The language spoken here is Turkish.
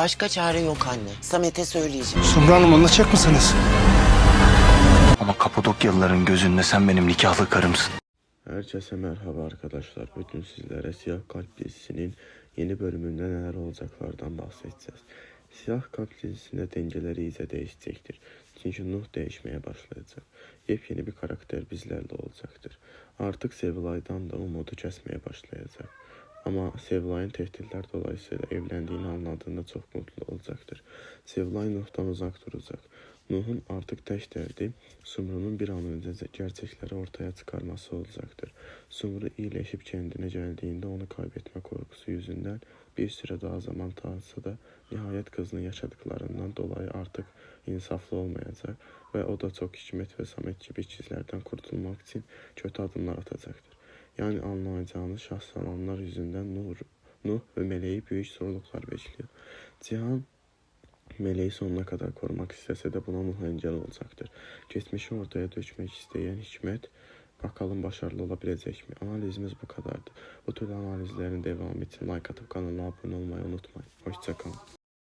Başka çare yok anne. Samet'e söyleyeceğim. Sumru Hanım anlatacak mısınız? Ama Kapadokyalıların gözünde sen benim nikahlı karımsın. Herkese merhaba arkadaşlar. Bugün sizlere Siyah Kalp dizisinin yeni bölümünde neler olacaklardan bahsedeceğiz. Siyah Kalp dizisinde dengeleri iyice değişecektir. Çünkü Nuh değişmeye başlayacak. Yepyeni bir karakter bizlerle olacaktır. Artık Sevilay'dan da umudu kesmeye başlayacak. Amma Sevlayın təhdidlər dolayısıyla evləndiyini anladığında çox mutlu olacaqdır. Sevlay Nuhdan uzaq duracaq. Nuhun artıq tək dərdi Sumrunun bir an öncə gerçəkləri ortaya çıxarması olacaqdır. Sumru iyiləşib kəndinə gəldiyində onu kaybetmə qorxusu yüzündən bir sürə daha zaman tanısa da nihayət qızını yaşadıqlarından dolayı artıq insaflı olmayacaq və o da çox hikmət və samet kimi ikizlərdən qurtulmaq üçün kötü addımlar atacaqdır. Yani anlayacağınız şahslananlar yüzünden Nur, Nuh ve Meleği büyük zorluklar bekliyor. Cihan Meleği sonuna kadar korumak istese de buna Nuh engel olacaktır. Geçmişi ortaya dökmek isteyen Hikmet bakalım başarılı olabilecek mi? Analizimiz bu kadardı. Bu tür analizlerin devamı için like atıp kanala abone olmayı unutmayın. Hoşçakalın.